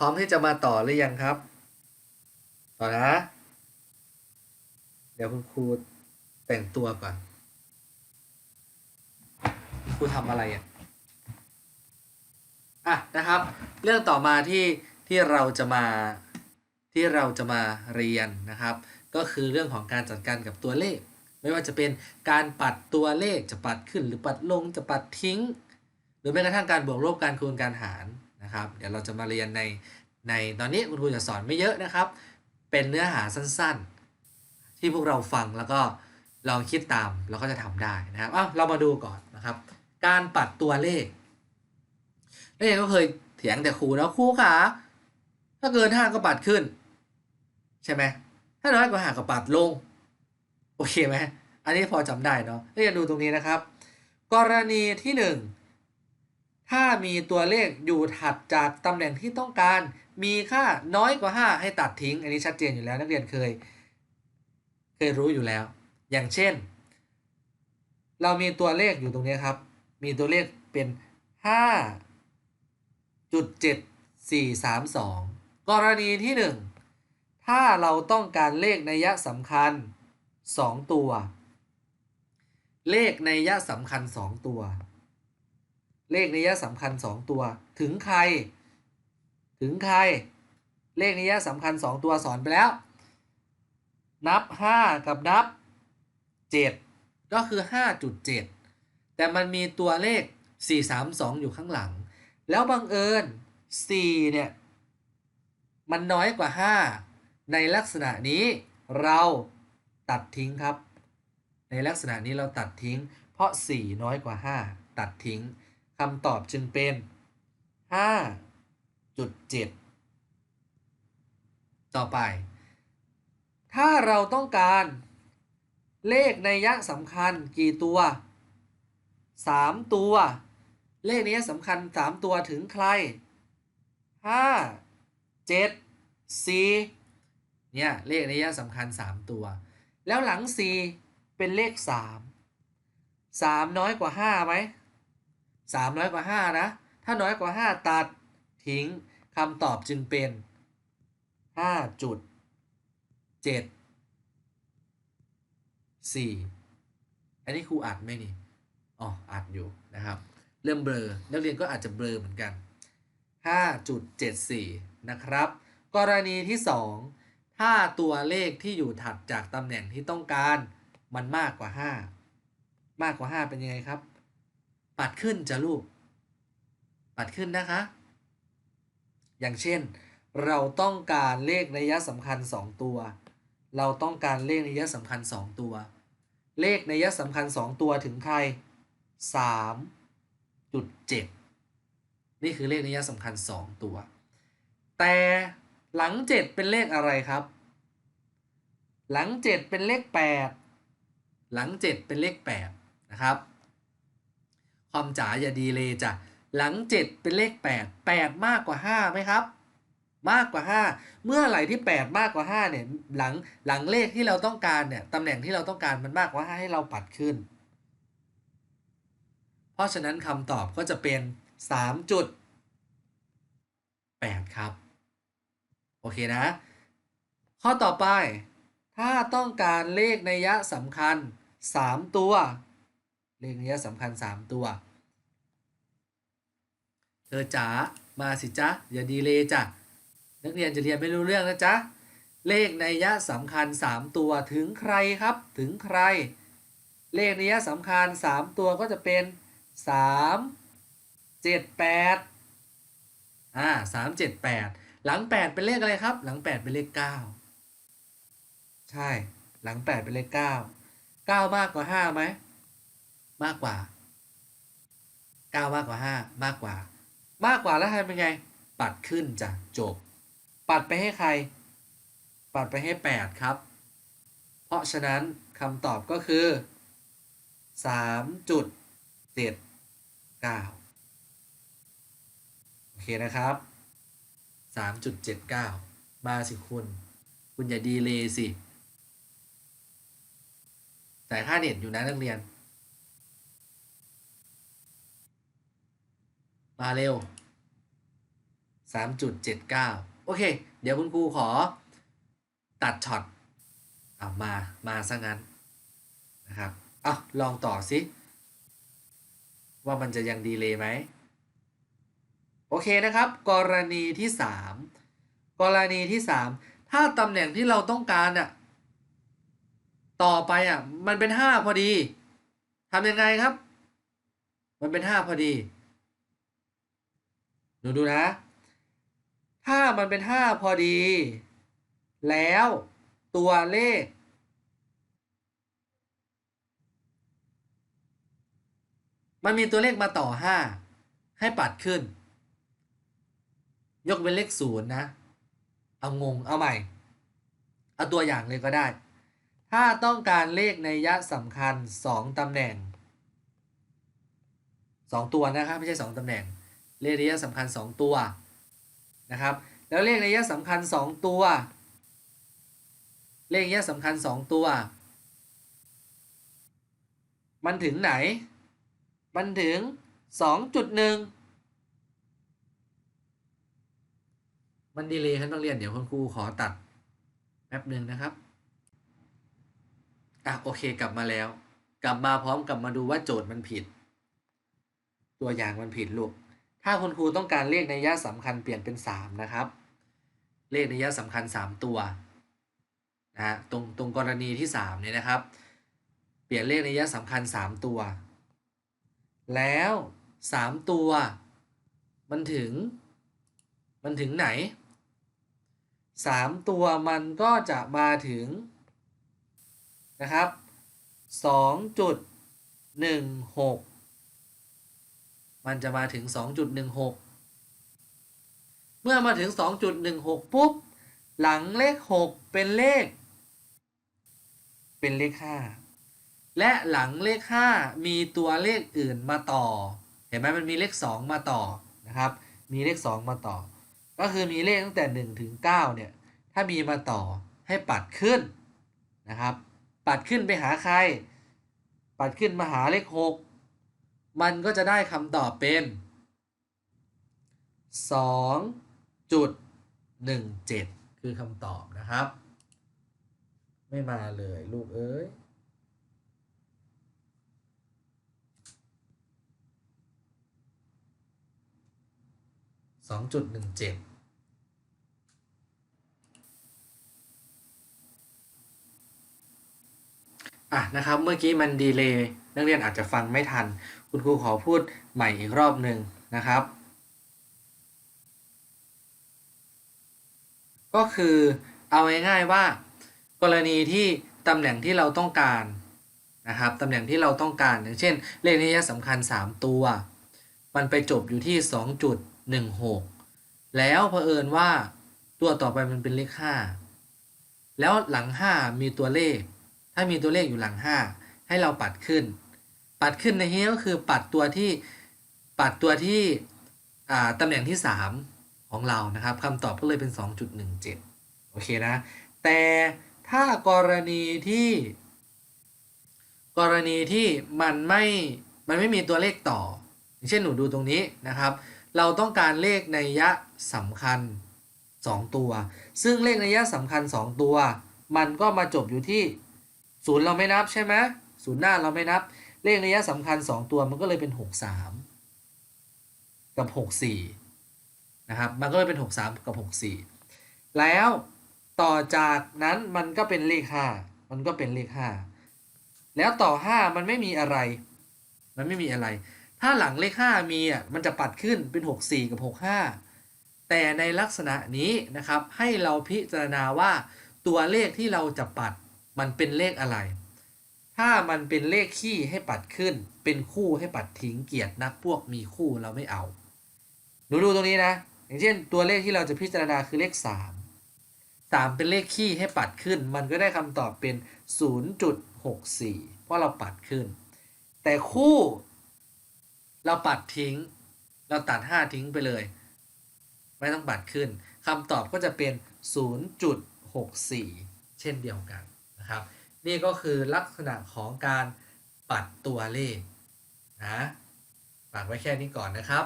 พร้อมที่จะมาต่อหรือยังครับ ต่อนะ เดี๋ยวคุณครูแต่งตัวก่อนคุณครูทำอะไรอะอะนะครับ เรื่องต่อมาที่ที่เราจะมาที่เราจะมาเรียนนะครับ ก็คือเรื่องของการจัดการกับตัวเลข ไม่ว่าจะเป็นการปัดตัวเลขจะปัดขึ้นหรือปัดลงจะปัดทิ้ง หรือแม้กระทั่งการบวกลบการคูณการหาร นะครับ เดี๋ยวเราจะมาเรียนในในตอนนี้คุณครูจะสอนไม่เยอะนะครับ เป็นเนื้อหาสั้นๆ ที่พวกเราฟังแล้วก็ลองคิดตามเราก็จะทำได้นะครับอ้าวเรามาดูก่อนนะครับ การปัดตัวเลขนักเรียนก็เคยเถียงแต่ครูแล้วครูขาถ้าเกินห้าก็ปัดขึ้น ใช่ไหมถ้าน้อยกว่าห้าก็ปัดลง โอเคไหมอันนี้พอจำได้เนาะนักเรียนดูตรงนี้นะครับ กรณีที่หนึ่ง ถ้ามีตัวเลขอยู่ถัดจากตำแหน่งที่ต้องการ มีค่าน้อยกว่า 5 ให้ตัดทิ้ง อันนี้ชัดเจนอยู่แล้วนักเรียนเคย เคยรู้อยู่แล้ว อย่างเช่น เรามีตัวเลขอยู่ตรงนี้ครับ มีตัวเลขเป็น 5.7432 กรณีที่ 1 ถ้าเราต้องการเลขนัยสำคัญ 2 ตัว เลขนัยสำคัญ 2 ตัว เลขนัยสำคัญ 2 ตัว ถึงใคร ถึงใคร เลขนัยสำคัญ 2 ตัวสอนไปแล้ว นับ 5 กับนับ 7 ก็คือ 5.7 แต่มันมีตัวเลข 432 อยู่ข้างหลัง แล้วบังเอิญ 4 เนี่ย มันน้อยกว่า 5 ในลักษณะนี้เราตัดทิ้งครับ ในลักษณะนี้เราตัดทิ้ง เพราะ 4 น้อยกว่า 5 ตัดทิ้ง คำตอบจึงเป็น 5.7 ต่อไป ถ้าเราต้องการเลขในยะสำคัญกี่ตัว 3 ตัว เลขในยะสำคัญ 3 ตัวถึงใคร 5 7 4เนี่ยเลขในยะสำคัญ 3 ตัว แล้วหลัง 4 เป็นเลข 3 3 น้อยกว่า 5ไหม 3 น้อยกว่า 5 นะ ถ้าน้อยกว่า 5 ตัดทิ้งคำตอบจึงเป็น5จุด7 4 อันนี้ครูอัดไหมนี่ อ๋อ อัดอยู่นะครับ เริ่มเบลอ นักเรียนก็อาจจะเบลอเหมือนกัน 5.74 นะครับ กรณีที่ 2 ถ้าตัวเลขที่อยู่ถัดจากตำแหน่งที่ต้องการ มันมากกว่า 5 มากกว่า 5 เป็นยังไงครับ ปัดขึ้นจะลูก ปัดขึ้นนะคะ อย่างเช่น เราต้องการเลขนัยสำคัญ 2 ตัว เราต้องการเลขนัยสำคัญ 2 ตัว เลขนัยสำคัญ 2 ตัวถึงใคร3.7 นี่คือเลขนัยสำคัญ 2 ตัว แต่หลัง 7 เป็นเลขอะไรครับ หลัง 7 เป็นเลข 8 หลัง 7 เป็นเลข 8 นะครับ ความจ๋าอย่าดีเลยจ้ะหลัง 7 เป็นเลข 8 8 มากกว่า5ไหมครับ มากกว่า 5 เมื่อไหร่ที่ 8 มากกว่า5เนี่ยหลังหลังเลขที่เราต้องการเนี่ยตำแหน่งที่เราต้องการมันมากกว่า 5 ให้เราปัดขึ้น เพราะฉะนั้นคำตอบก็จะเป็น3จุด8ครับ โอเคนะ ข้อต่อไป ถ้าต้องการเลขในยยะสำคัญ 3 ตัว เลขนัยะสำคัญ 3 ตัว เธอจ๋ามาสิจ๊ะอย่าดีเลยจ้ะนักเรียนจะเรียนไม่รู้เรื่องนะจ๊ะเลขนัยะสำคัญ 3 ตัวถึงใครครับถึงใคร เลขนัยยะสำคัญ 3 ตัวก็จะเป็น 3 7 8อ่า3 7 8 หลัง 8 เป็นเลขอะไรครับ หลัง 8 เป็นเลข 9 ใช่หลัง 8 เป็นเลข 9 9 มากกว่า5ไหม มากกว่า9มากกว่า5มากกว่า มากกว่าแล้วทำเป็นไง ปัดขึ้นจ้ะจบ ปัดไปให้ใคร ปัดไปให้8ครับ เพราะฉะนั้นคำตอบก็คือ3.79โอเคนะครับ3.79มาสิคุณ คุณอย่าดีเลยสิแต่ค่าเน็ตอยู่นะนักเรียน มาเร็ว3.79 โอเค เดี๋ยวคุณครูขอตัดช็อตเอามา มาซะงั้นนะครับเอาลองต่อสิ ว่ามันจะยังดีเลยไหม โอเคนะครับ กรณีที่ 3 กรณีที่ 3 ถ้าตำแหน่งที่เราต้องการอะต่อไปอะ มันเป็น 5 พอดีทำยังไงครับ มันเป็น 5 พอดี หนูดูนะ ถ้ามันเป็น5พอดี แล้วตัวเลข มันมีตัวเลขมาต่อ5ให้ปัดขึ้น ยกเป็นเลขศูนย์นะ เอางง เอาใหม่ เอาตัวอย่างเลยก็ได้ ถ้าต้องการเลขในยะสำคัญ2ตำแหน่ง2ตัวนะครับ ไม่ใช่2ตำแหน่ง เลขในยะสำคัญ 2 ตัวนะครับ แล้วเลขในยะสำคัญ 2 ตัว เลขในยะสำคัญ 2 ตัว มันถึงไหน มันถึง 2.1 มันดีเลยครับนักเรียนเดี๋ยวคุณครูขอตัดแป๊บหนึ่งนะครับอะโอเคกลับมาแล้ว กลับมาพร้อมกับมาดูว่าโจทย์มันผิด ตัวอย่างมันผิดลูก ถ้าคุณครูต้องการเลขในยะสำคัญเปลี่ยนเป็น 3 นะครับ เลขในยะสำคัญ 3 ตัวนะฮะตรงตรงกรณีที่3เนี่ยนะครับ เปลี่ยนเลขในยะสำคัญ 3 ตัว แล้ว 3 ตัว มันถึง มันถึงไหน 3 ตัวมันก็จะมาถึงนะครับ2.16 มันจะมาถึง 2.16 เมื่อมาถึง 2.16 ปุ๊บ หลังเลข 6 เป็นเลข เป็นเลข 5 และหลังเลข 5 มีตัวเลขอื่นมาต่อ เห็นไหมมันมีเลข 2 มาต่อนะครับ มีเลข 2 มาต่อ ก็คือมีเลขตั้งแต่ 1 ถึง 9 เนี่ย ถ้ามีมาต่อให้ปัดขึ้นนะครับ ปัดขึ้นไปหาใคร ปัดขึ้นมาหาเลข 6 มันก็จะได้คำตอบเป็น2.17 คือคำตอบนะครับ ไม่มาเลยลูกเอ้ยสองจุดหนึ่งเจ็ดอะนะครับ เมื่อกี้มันดีเลย์ นักเรียนอาจจะฟังไม่ทัน คุณครูขอพูดใหม่อีกรอบหนึ่งนะครับ ก็คือเอาง่ายๆว่า กรณีที่ตำแหน่งที่เราต้องการนะครับตำแหน่งที่เราต้องการอย่างเช่น เลขนิยสำคัญ 3 ตัว มันไปจบอยู่ที่ 2.16 แล้วเผอิญว่าตัวต่อไปมันเป็นเลข 5 แล้วหลัง 5 มีตัวเลข ถ้ามีตัวเลขอยู่หลัง 5 ให้เราปัดขึ้น ปัดขึ้นในที่นี้ก็คือปัดตัวที่ปัดตัวที่ตำแหน่งที่ 3 ของเรานะครับคำตอบก็เลยเป็น 2.17 โอเคนะ แต่ถ้ากรณีที่ กรณีที่มันไม่มันไม่มีตัวเลขต่อ อย่างเช่นหนูดูตรงนี้นะครับ เราต้องการเลขในยะสำคัญ 2 ตัว ซึ่งเลขในยะสำคัญ 2 ตัว มันก็มาจบอยู่ที่ศูนย์เราไม่นับใช่ไหมศูนย์หน้าเราไม่นับ เลขในยะสำคัญ 2 ตัวมันก็เลยเป็น 63 กับ 64 นะครับ มันก็เลยเป็น 63 กับ 64 แล้วต่อจากนั้นมันก็เป็นเลข 5 มันก็เป็นเลข 5 แล้วต่อ 5 มันไม่มีอะไร มันไม่มีอะไร ถ้าหลังเลข 5 มีอะมันจะปัดขึ้นเป็น 64 กับ 65 แต่ในลักษณะนี้นะครับให้เราพิจารณาว่าตัวเลขที่เราจะปัดมันเป็นเลขอะไร ถ้ามันเป็นเลขขี้ให้ปัดขึ้น เป็นคู่ให้ปัดทิ้งเกียรตินักพวกมีคู่เราไม่เอาหนูดูตรงนี้นะ อย่างเช่นตัวเลขที่เราจะพิจารณาคือเลข 3 3 เป็นเลขขี้ให้ปัดขึ้น มันก็ได้คำตอบเป็น 0.64 เพราะเราปัดขึ้น แต่คู่ เราปัดทิ้ง เราตัด 5 ทิ้งไปเลย ไม่ต้องปัดขึ้นคำตอบก็จะเป็น 0.64 เช่นเดียวกันนะครับ นี่ก็คือลักษณะของการปัดตัวเลขนะฝากไว้แค่นี้ก่อนนะครับ